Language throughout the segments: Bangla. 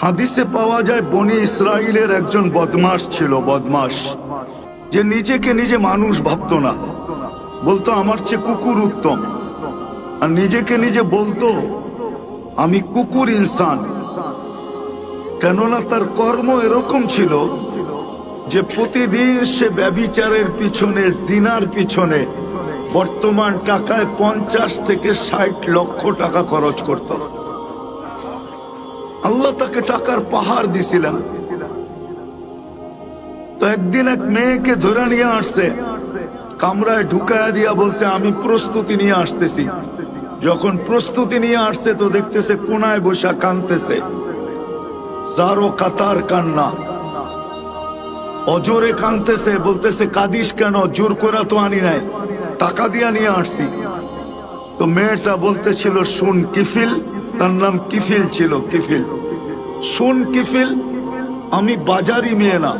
হাদিসে পাওয়া যায়, বনি ইসরায়েলের একজন বদমাস ছিল বদমাস যে নিজেকে নিজে মানুষ ভাবতো না। বলতো, আমার চেয়ে কুকুর উত্তম। আর নিজেকে নিজে বলতো, আমি কুকুর ইনসান। কেননা তার কর্ম এরকম ছিল যে প্রতিদিন সে ব্যবিচারের পিছনে, জিনার পিছনে বর্তমান টাকায় পঞ্চাশ থেকে ষাট লক্ষ টাকা খরচ করত। আল্লাহ তাকে টাকার পাহাড় দিছিলেন। তো একদিন এক মেয়েকে ধরে নিয়ে আসছে। কামরায় ঢুকায়া দিয়া বলছে, আমি প্রস্তুতি নিয়ে আসতেছি। যখন প্রস্তুতি নিয়ে আসছে, তো দেখতেছে কোনায় বসা কানতেছে যারও কাতার কান্না। অজোরে কানতেছে বলতেছে, কাদিস কেন? জোর করে তো আনি নাই। টাকা দিয়া নিয়ে আসছি। তো মেয়েটা বলতেছিল, শুন, কিফিল তার নাম কিফিল ছিল, কিফিল। শুন কিফিল, আমি বাজারি মেয়ে না।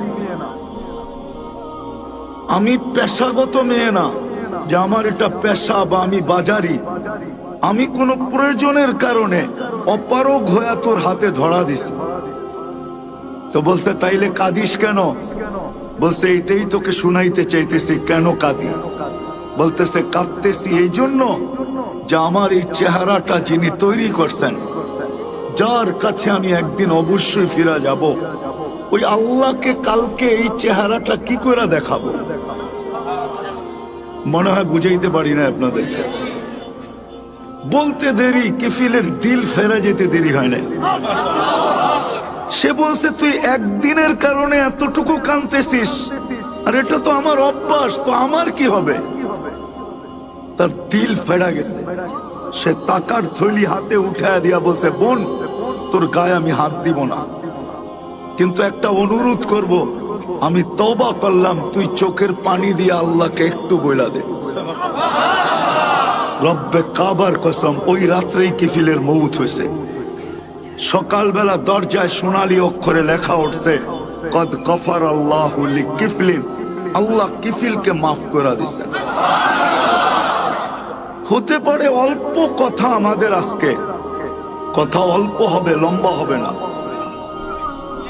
আমি পেশাগত মেয়ে না, যে আমার এটা পেশা বা আমি বাজারি। আমি কোনো প্রয়োজনের কারণে অপারগ হয়ে তোর হাতে ধরা দিছি। তো বলছে, তাইলে কাঁদিস কেন? বলছে এটাই তোকে শুনাইতে চাইতেছি, কেন কাঁদি বলতেছে, কাঁদতেছি এই জন্য আমার এই চেহারাটা যিনি তৈরি করছেন, যার কাছে আমি একদিন অবশ্যই ফিরা যাব। ওই আল্লাহকে কালকে এই চেহারাটা কি করে দেখাবো? মনে হয় বুঝাইতে পারি না আপনাদের। বলতে দেরি, কিফিলের দিল ফেরা যেতে দেরি হয় না সে বলছে, তুই একদিনের কারণে এতটুকু কানতেছিস আর এটা তো আমার অভ্যাস, তো আমার কি হবে? তার দিল ফেরা গেছে। সে টাকার থলি হাতে উঠায় দিয়া বলছে, বোন, তোর গায়ে আমি হাত দিব না। কিন্তু একটা অনুরোধ করব, আমি তবা করলাম, তুই চোখের পানি দিয়ে আল্লাহকে একটু বইলা দে। রব্বে কাবার কসম, ওই রাত্রেই কিফিলের মৌত হয়েছে। সকালবেলা দরজায় সোনালী অক্ষরে লেখা উঠছে, কদ কফার আল্লাহ কিফলিন আল্লাহ কিফিলকে মাফ করে দিছে হতে পারে অল্প কথা আমাদের আজকে। কথা অল্প হবে, লম্বা হবে না।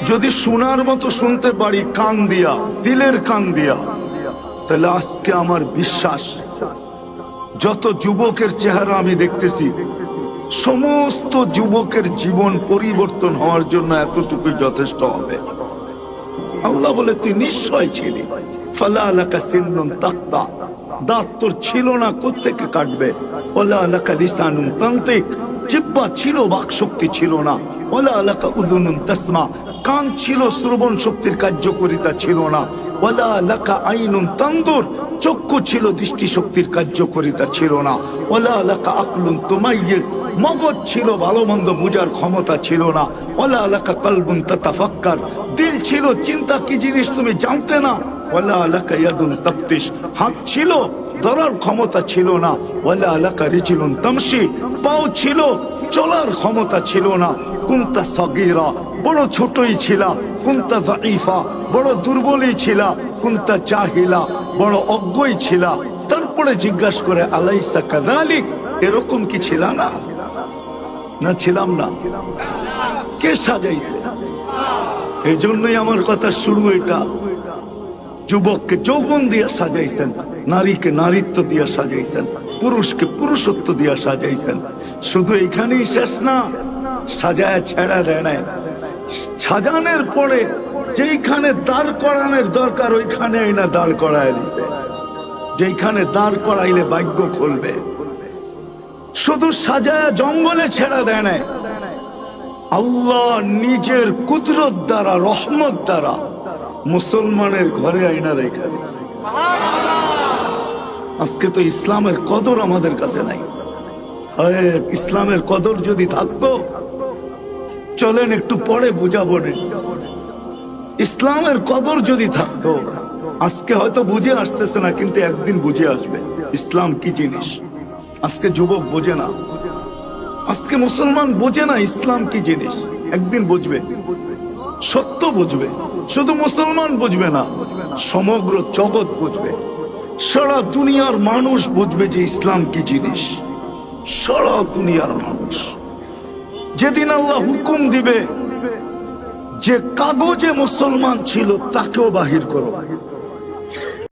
যদি শোনার মতো শুনতে পারি, কান দিয়া, দিলের কান দিয়া, তাহলে আজকে আমার বিশ্বাস, যত যুবকের চেহারা আমি দেখতেছি, সমস্ত যুবকের জীবন পরিবর্তন হওয়ার জন্য এতটুকুই যথেষ্ট হবে। আল্লাহ বলে, তুই নিশ্চয় ছিলি। ফালা আলাকা সিন্নুন তাক্তা। দাঁত তোর ছিল না, কোত্থেকে কাটবে? ওলা আলাকা লিসানুন তান্তিক জিব্বা ছিল বাক শক্তি ছিল না। ওলা আলাকা উদুনুন তাসমা, কান ছিল, শ্রবণ শক্তির কার্যকরিতা ছিল না। ওলা আলাকা আইনুন তান্দুর, চক্ষু ছিল, দৃষ্টি শক্তির কার্যকরিতা ছিল না। ওলা আলাকা আকলুন তোমাইয়েস মগজ ছিল ভালো মন্দ বুঝার ক্ষমতা ছিল না। ওলা আলাকা কলবুন তাতাফাক্কার, দিল ছিল, চিন্তা কি জিনিস তুমি জানতে না? হাত ছিল ক্ষমতা ছিল না। তামসি পাও ছিল, চলার ক্ষমতা ছিল না। বড় বড় দুর্বলই বড় অজ্ঞই তারপরে জিজ্ঞাসা করে, আলাইসা কাদালিক এরকম কি ছিল না? না ছিলাম না। কে সাজাইছে? এই জন্যই আমার কথা শুরু এটা। যুবককে যৌবন দিয়ে সাজাইছেন, নারীকে নারীত্ব দিয়ে সাজাইছেন, পুরুষকে পুরুষত্ব দিয়ে সাজাইছেন। শুধু এখানেই শেষ না, সাজায় ছেড়া দেয় নাই। সাজানোর পরে যেইখানে দাঁড় করানোর দরকার, ওইখানে না দাঁড় করায় দিছে। যেইখানে দাঁড় করাইলে ভাগ্য খুলবে। শুধু সাজায় জঙ্গলে ছেড়া দেয় নাই। আল্লাহ নিজের কুদরত দ্বারা, রহমত দ্বারা মুসলমানের ঘরে আইনা রেখা আজকে তো ইসলামের কদর আমাদের কাছে নাই। ইসলামের কদর যদি থাকতো, চলেন একটু পরে বুঝাবো ইসলামের কদর যদি থাকতো, আজকে হয়তো বুঝে আসতেছে না, কিন্তু একদিন বুঝে আসবে। ইসলাম কি জিনিস? আজকে যুবক বোঝে না। আজকে মুসলমান বোঝে না ইসলাম কি জিনিস। একদিন বুঝবে। সত্য বুঝবে, শুধু মুসলমান বুঝবে না, সমগ্র জগৎ বুঝবে। সারা দুনিয়ার মানুষ বুঝবে যে ইসলাম কি জিনিস। সারা দুনিয়ার মানুষ। যেদিন আল্লাহ হুকুম দিবে, যে কাগজে মুসলমান ছিল, তাকেও বাহির করো।